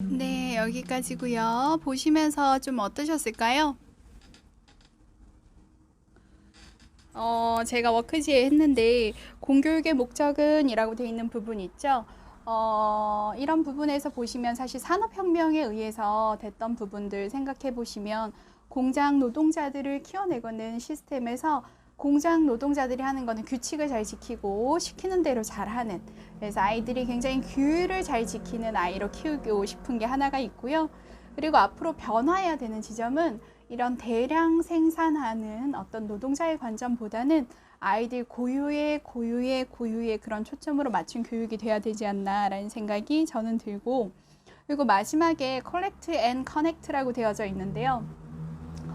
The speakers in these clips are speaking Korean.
네, 여기까지고요. 보시면서 좀 어떠셨을까요? 어, 제가 워크지에 했는데 공교육의 목적은 이라고 되어 있는 부분 있죠. 어, 이런 부분에서 보시면 사실 산업혁명에 의해서 됐던 부분들 생각해 보시면 공장 노동자들을 키워내고는 시스템에서 공장 노동자들이 하는 거는 규칙을 잘 지키고 시키는 대로 잘 하는 그래서 아이들이 굉장히 규율을 잘 지키는 아이로 키우고 싶은 게 하나가 있고요. 그리고 앞으로 변화해야 되는 지점은 이런 대량 생산하는 어떤 노동자의 관점보다는 아이들 고유의 고유의 고유의 그런 초점으로 맞춘 교육이 돼야 되지 않나라는 생각이 저는 들고 그리고 마지막에 collect and connect라고 되어져 있는데요.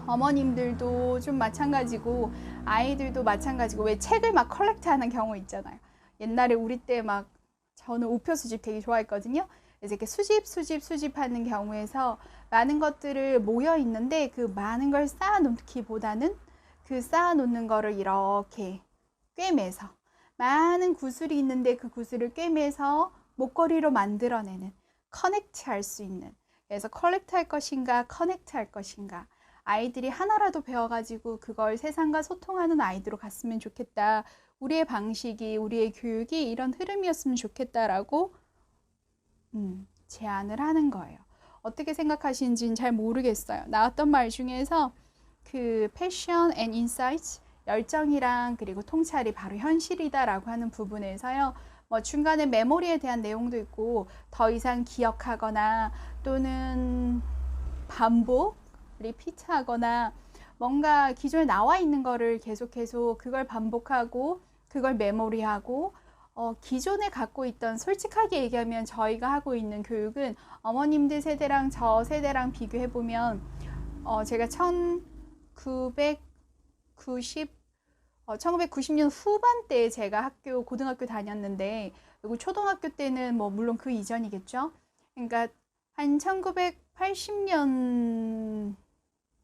어머님들도 좀 마찬가지고 아이들도 마찬가지고 왜 책을 막 컬렉트 하는 경우 있잖아요. 옛날에 우리 때 막 저는 우표 수집 되게 좋아했거든요. 그래서 이렇게 수집 수집 수집하는 경우에서 많은 것들을 모여 있는데 그 많은 걸 쌓아 놓기보다는 그 쌓아 놓는 거를 이렇게 꿰매서 많은 구슬이 있는데 그 구슬을 꿰매서 목걸이로 만들어내는 커넥트 할 수 있는 그래서 컬렉트 할 것인가 커넥트 할 것인가 아이들이 하나라도 배워가지고 그걸 세상과 소통하는 아이들로 갔으면 좋겠다. 우리의 방식이, 우리의 교육이 이런 흐름이었으면 좋겠다라고 음, 제안을 하는 거예요. 어떻게 생각하시는지는 잘 모르겠어요. 나왔던 말 중에서 그 패션 앤 인사이트 열정이랑 그리고 통찰이 바로 현실이다라고 하는 부분에서요. 뭐 중간에 메모리에 대한 내용도 있고 더 이상 기억하거나 또는 반복 리피트하거나 뭔가 기존에 나와 있는 거를 계속 계속 그걸 반복하고 그걸 메모리하고 어, 기존에 갖고 있던 솔직하게 얘기하면 저희가 하고 있는 교육은 어머님들 세대랑 저 세대랑 비교해 보면 어, 제가 1990 어, 1990년 후반대에 제가 학교 고등학교 다녔는데 그리고 초등학교 때는 뭐 물론 그 이전이겠죠. 그러니까 한 1980년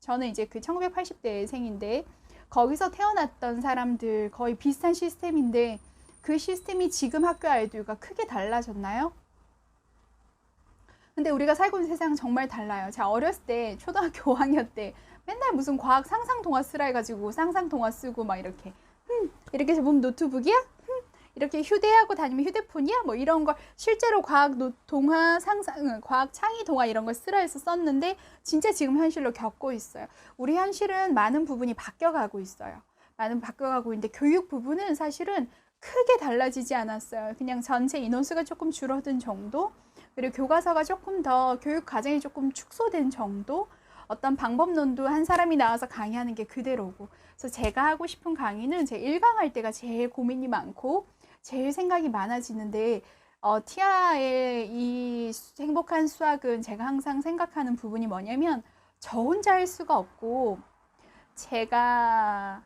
저는 이제 그 1980대 생인데 거기서 태어났던 사람들 거의 비슷한 시스템인데 그 시스템이 지금 학교 아이들과 크게 달라졌나요? 근데 우리가 살고 있는 세상은 정말 달라요. 제가 어렸을 때 초등학교 5학년 때 맨날 무슨 과학 상상 동화 쓰라 해가지고 상상 동화 쓰고 막 이렇게 음, 이렇게 해서 보면 노트북이야? 음, 이렇게 휴대하고 다니면 휴대폰이야? 뭐 이런 걸 실제로 과학 노, 동화 상상 응, 과학 창의 동화 이런 걸 쓰라 해서 썼는데 진짜 지금 현실로 겪고 있어요. 우리 현실은 많은 부분이 바뀌어가고 있어요. 많은 바뀌어가고 있는데 교육 부분은 사실은 크게 달라지지 않았어요. 그냥 전체 인원수가 조금 줄어든 정도, 그리고 교과서가 조금 더 교육 과정이 조금 축소된 정도, 어떤 방법론도 한 사람이 나와서 강의하는 게 그대로고. 그래서 제가 하고 싶은 강의는 제 1강 할 때가 제일 고민이 많고, 제일 생각이 많아지는데, 어, 티아의 이 수- 행복한 수학은 제가 항상 생각하는 부분이 뭐냐면, 저 혼자 할 수가 없고, 제가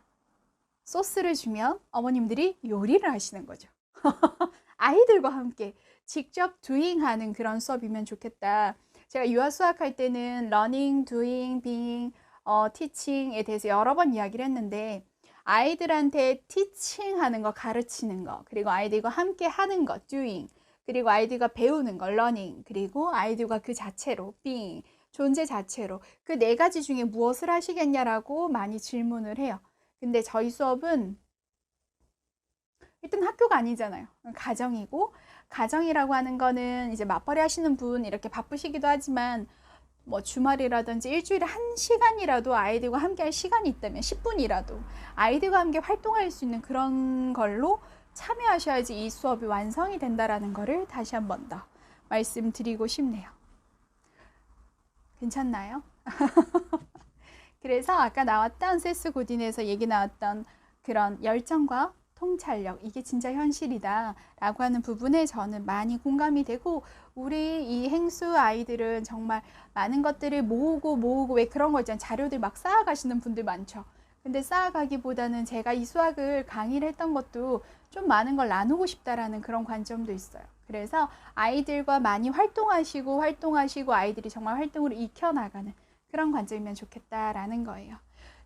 소스를 주면 어머님들이 요리를 하시는 거죠. 아이들과 함께 직접 doing 하는 그런 수업이면 좋겠다. 제가 유아 수학할 때는 learning, doing, being, 어, teaching에 대해서 여러 번 이야기를 했는데 아이들한테 teaching 하는 거, 가르치는 거, 그리고 아이들과 함께 하는 거, doing, 그리고 아이들과 배우는 거, learning, 그리고 아이들과 그 자체로, being, 존재 자체로 그 네 가지 중에 무엇을 하시겠냐라고 많이 질문을 해요. 근데 저희 수업은 일단 학교가 아니잖아요. 가정이고 가정이라고 하는 거는 이제 맞벌이 하시는 분 이렇게 바쁘시기도 하지만 뭐 주말이라든지 일주일에 한 시간이라도 아이들과 함께 할 시간이 있다면 10분이라도 아이들과 함께 활동할 수 있는 그런 걸로 참여하셔야지 이 수업이 완성이 된다라는 거를 다시 한 번 더 말씀드리고 싶네요. 괜찮나요? 그래서 아까 나왔던 세스 고딘에서 얘기 나왔던 그런 열정과 통찰력, 이게 진짜 현실이다 라고 하는 부분에 저는 많이 공감이 되고, 우리 이 행수 아이들은 정말 많은 것들을 모으고 모으고, 왜 그런 거 있잖아요. 자료들 막 쌓아가시는 분들 많죠. 근데 쌓아가기보다는 제가 이 수학을 강의를 했던 것도 좀 많은 걸 나누고 싶다라는 그런 관점도 있어요. 그래서 아이들과 많이 활동하시고, 활동하시고, 아이들이 정말 활동으로 익혀나가는 그런 관점이면 좋겠다라는 거예요.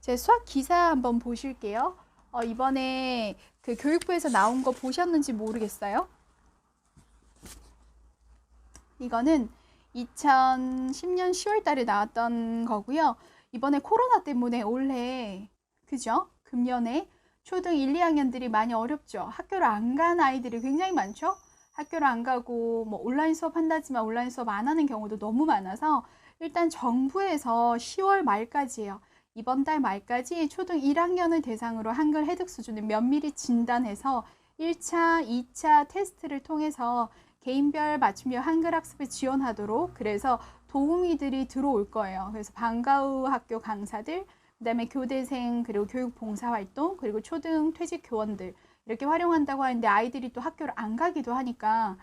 제 수학 기사 한번 보실게요. 어, 이번에 그 교육부에서 나온 거 보셨는지 모르겠어요. 이거는 2010년 10월 달에 나왔던 거고요. 이번에 코로나 때문에 올해 그죠? 금년에 초등 1, 2학년들이 많이 어렵죠. 학교를 안 간 아이들이 굉장히 많죠. 학교를 안 가고 뭐 온라인 수업 한다지만 온라인 수업 안 하는 경우도 너무 많아서 일단 정부에서 10월 말까지예요. 이번 달 말까지 초등 1학년을 대상으로 한글 해득 수준을 면밀히 진단해서 1차, 2차 테스트를 통해서 개인별 맞춤형 한글 학습에 지원하도록 그래서 도우미들이 들어올 거예요. 그래서 방과후 학교 강사들, 그다음에 교대생 그리고 교육 봉사 활동 그리고 초등 퇴직 교원들 이렇게 활용한다고 하는데 아이들이 또 학교를 안 가기도 하니까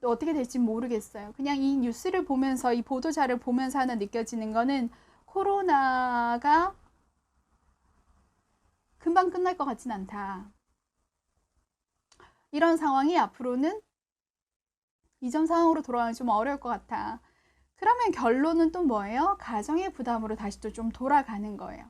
또 어떻게 될지 모르겠어요. 그냥 이 뉴스를 보면서 이 보도자를 보면서 하나 느껴지는 거는 코로나가 금방 끝날 것 같진 않다. 이런 상황이 앞으로는 이전 상황으로 돌아가기 좀 어려울 것 같아. 그러면 결론은 또 뭐예요? 가정의 부담으로 다시 또 좀 돌아가는 거예요.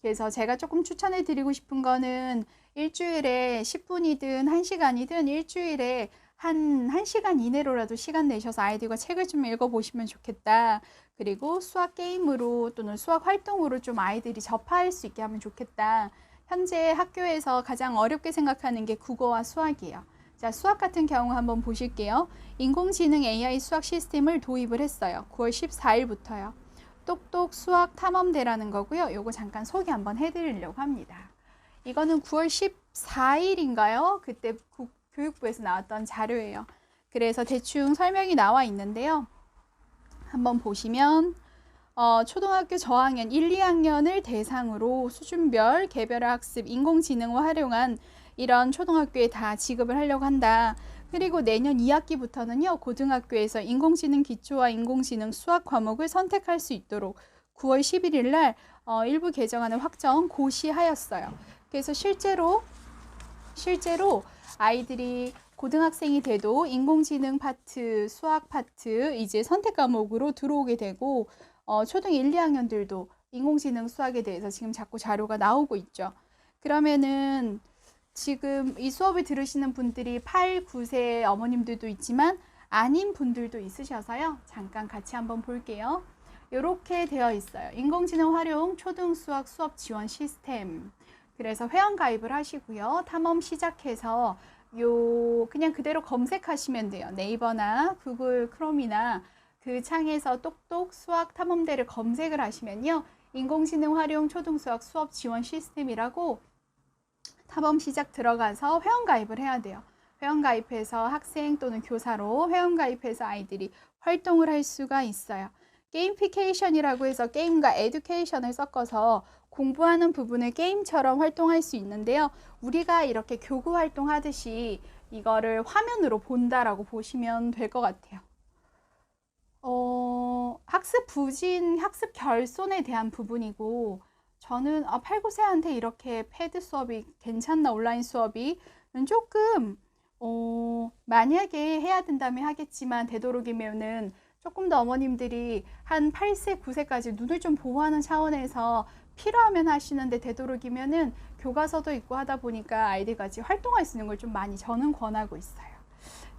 그래서 제가 조금 추천해 드리고 싶은 거는 일주일에 10분이든 1시간이든 일주일에 한 1시간 이내로라도 시간 내셔서 아이들과 책을 좀 읽어보시면 좋겠다. 그리고 수학 게임으로 또는 수학 활동으로 좀 아이들이 접할 수 있게 하면 좋겠다. 현재 학교에서 가장 어렵게 생각하는 게 국어와 수학이에요. 자, 수학 같은 경우 한번 보실게요. 인공지능 AI 수학 시스템을 도입을 했어요. 9월 14일부터요. 똑똑 수학 탐험대라는 거고요. 요거 잠깐 소개 한번 해드리려고 합니다. 이거는 9월 14일인가요? 그때 국, 교육부에서 나왔던 자료예요. 그래서 대충 설명이 나와 있는데요. 한번 보시면 어, 초등학교 저학년 1, 2학년을 대상으로 수준별 개별 학습 인공지능을 활용한 이런 초등학교에 다 지급을 하려고 한다. 그리고 내년 2학기부터는요, 고등학교에서 인공지능 기초와 인공지능 수학 과목을 선택할 수 있도록 9월 11일 날 어, 일부 개정안을 확정 고시하였어요. 그래서 실제로 실제로 아이들이 고등학생이 돼도 인공지능 파트, 수학 파트 이제 선택 과목으로 들어오게 되고 어, 초등 1, 2학년들도 인공지능 수학에 대해서 지금 자꾸 자료가 나오고 있죠. 그러면은 지금 이 수업을 들으시는 분들이 8, 9세 어머님들도 있지만 아닌 분들도 있으셔서요. 잠깐 같이 한번 볼게요. 이렇게 되어 있어요. 인공지능 활용 초등 수학 수업 지원 시스템. 그래서 회원 가입을 하시고요. 탐험 시작해서 요 그냥 그대로 검색하시면 돼요. 네이버나 구글 크롬이나 그 창에서 똑똑 수학 탐험대를 검색을 하시면요. 인공지능 활용 초등수학 수업 지원 시스템이라고 탐험 시작 들어가서 회원 가입을 해야 돼요. 회원 가입해서 학생 또는 교사로 회원 가입해서 아이들이 활동을 할 수가 있어요. 게임피케이션이라고 해서 게임과 에듀케이션을 섞어서 공부하는 부분을 게임처럼 활동할 수 있는데요. 우리가 이렇게 교구 활동하듯이 이거를 화면으로 본다라고 보시면 될 것 같아요. 어, 학습 부진, 학습 결손에 대한 부분이고, 저는 아, 8, 9세한테 이렇게 패드 수업이 괜찮나, 온라인 수업이 조금, 어, 만약에 해야 된다면 하겠지만, 되도록이면은 조금 더 어머님들이 한 8세, 9세까지 눈을 좀 보호하는 차원에서 필요하면 하시는데 되도록이면은 교과서도 있고 하다 보니까 아이들 같이 활동할 수 있는 걸 좀 많이 저는 권하고 있어요.